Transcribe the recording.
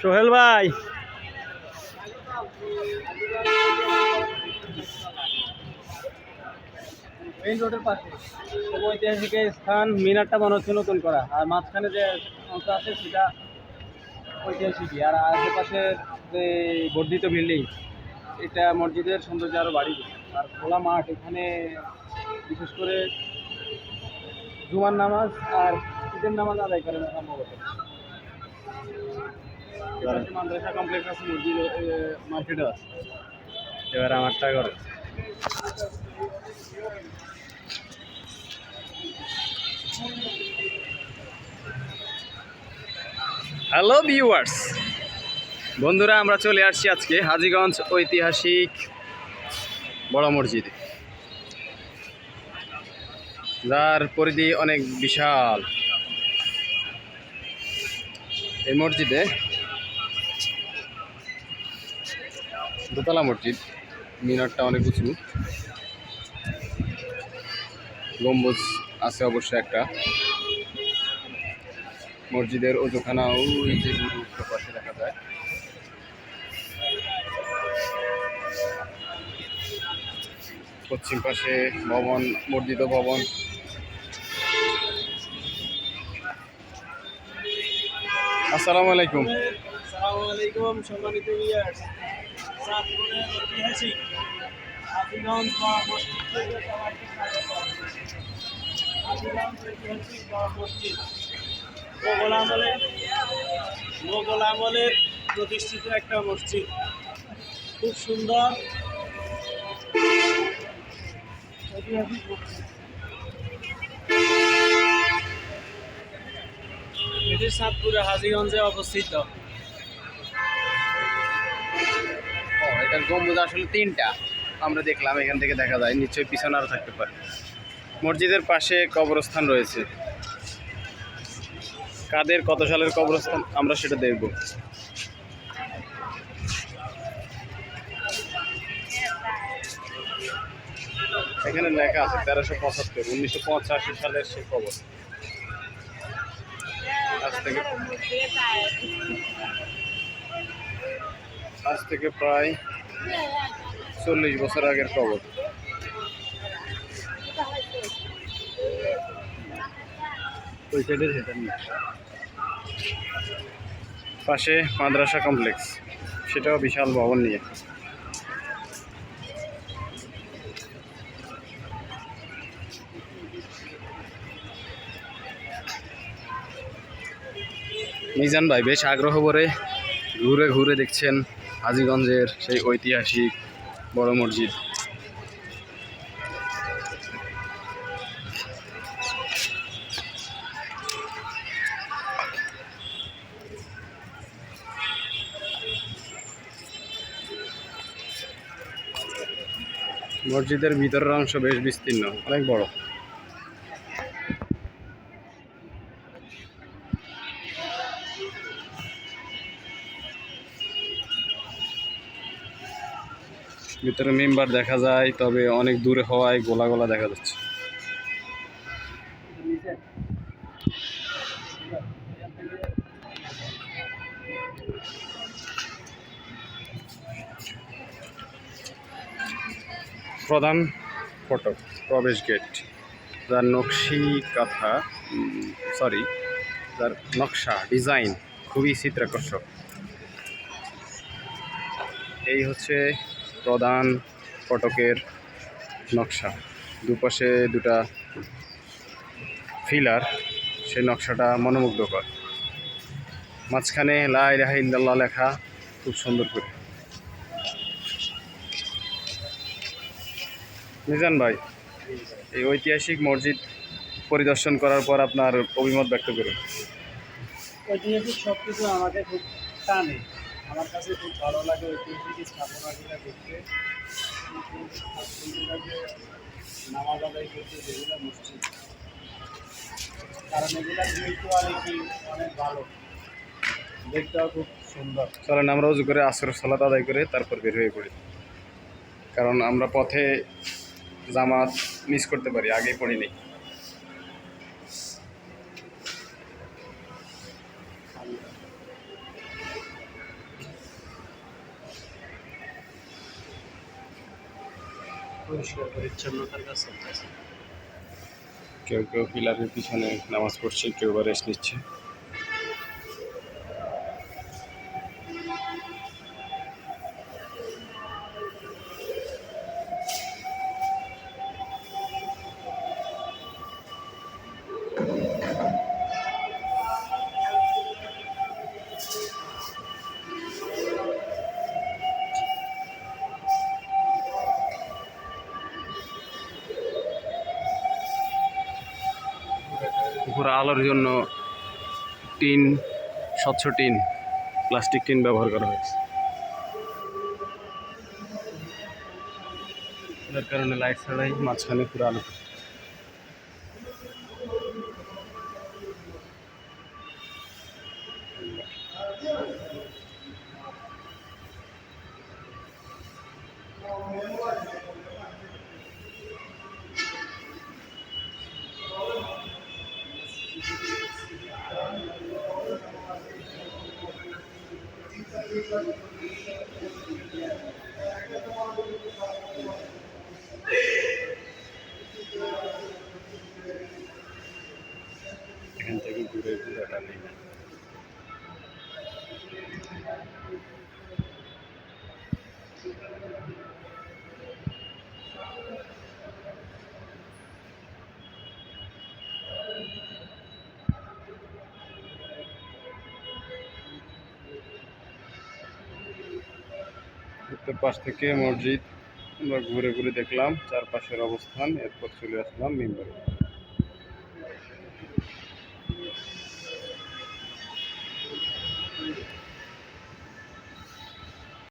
সোহেল ভাই। মেইন রোডের পাশে। ঐতিহাসিক স্থান মিনারটা মনে হচ্ছে নতুন করা। আর মাঝখানে যে অংশ আছে, সেটা ঐতিহাসিকই। আর আশেপাশে যে বর্ধিত বিল্ডিং, এটা মসজিদের সৌন্দর্য আরও বাড়িয়ে আর খোলা মাঠ, এখানে বিশেষ করে জুমার নামাজ আর ঈদের নামাজ আদায় করে সম্ভবত। এবার আমারটা করে হ্যালো ভিউয়ার্স বন্ধুরা, আমরা চলে আসছি আজকে হাজিগঞ্জ ঐতিহাসিক বড় মসজিদে। যার পরিধি অনেক বিশাল। এই মসজিদে দোতলা মসজিদ। মিনারটা অনেক উঁচু। গম্বুজ আছে অবশ্য একটা। মসজিদের ওজোখানা ওই যে পাশে দেখা যায়। পশ্চিম পাশে ভবন, বর্ধিত ভবন। আসসালামু আলাইকুম। আসসালামু আলাইকুম, সম্মানিত মোগল আমলের মোগল আমলের প্রতিষ্ঠিত একটা মসজিদ খুব সুন্দর এটি চাঁদপুরে হাজীগঞ্জে অবস্থিত। ও গম্বুজ আসলে তিনটা। আমরা দেখলাম, এখান থেকে দেখা যায়, নিশ্চয়ই পিছনে আরও থাকতে পারে। মসজিদের পাশে কবরস্থান রয়েছে। কাদের কত সালের কবরস্থান, আমরা সেটা দেখব। এখানে লেখা আছে তেরোশো পঁচাত্তর, উনিশশো পঁচাশি সালের সে কবর। আজ থেকে আজ থেকে প্রায় চল্লিশ বছর আগের কবর নিয়ে। পাশে মাদ্রাসা কমপ্লেক্স সেটাও বিশাল ভবন নিয়ে। মিজান ভাই বেশ আগ্রহ করে ঘুরে ঘুরে দেখছেন হাজিগঞ্জের সেই ঐতিহাসিক বড় মসজিদ। মসজিদের ভিতরের অংশ বেশ বিস্তীর্ণ, অনেক বড়। ভিতরে মেম্বার দেখা যায়, তবে অনেক দূরে হওয়ায় গোলা গোলা দেখা যাচ্ছে। প্রধান ফটক, প্রবেশ গেট, যার নকশি কথা সরি যার নকশা ডিজাইন খুবই চিত্রাকর্ষক। এই হচ্ছে প্রধান ফটকের নকশা। দুপাশে দুটা ফিলার, সেই নকশাটা মনোমুগ্ধকর। মাঝখানে লাই রাহা ইল্লাল্লাহ লেখা, খুব সুন্দর করে। মিজান ভাই, এই ঐতিহাসিক মসজিদ পরিদর্শন করার পর আপনার অভিমত ব্যক্ত করুন। ঐতিহাসিক সব কিছু আমাকে খুব টানে। আমার কাছে খুব ভালো লাগে ঐতিহাসিক স্থাপনাগুলো দেখতে। নামাজ আদায় করতে যেগুলো মসজিদ। কারণ এগুলো কোয়ালিটি অনেক ভালো। দেখতেও খুব সুন্দর। চলেন, আমরা উজু করে আসর সালাত আদায় করে তারপর বের হয়ে পড়ি। কারণ আমরা পথে জামাত মিস করতে পারি, আগেই পড়ি পরিষ্কার পরিচ্ছন্নতার কাছে কেউ কেউ পিলারের পিছনে নামাজ পড়ছে কেউ বা রেস্ট নিচ্ছে। উপরে আলোর জন্য টিন, স্বচ্ছ টিন, প্লাস্টিক টিন ব্যবহার করা হয়েছে। যার কারণে লাইট ছাড়াই মাঝখানে পুরো আলো। এখান থেকে ঘুরে ঘুরে টানে উত্তর পাশ থেকে মসজিদ। আমরা ঘুরে ঘুরে দেখলাম চারপাশের অবস্থান এরপর চলে আসলাম মেম্বারে।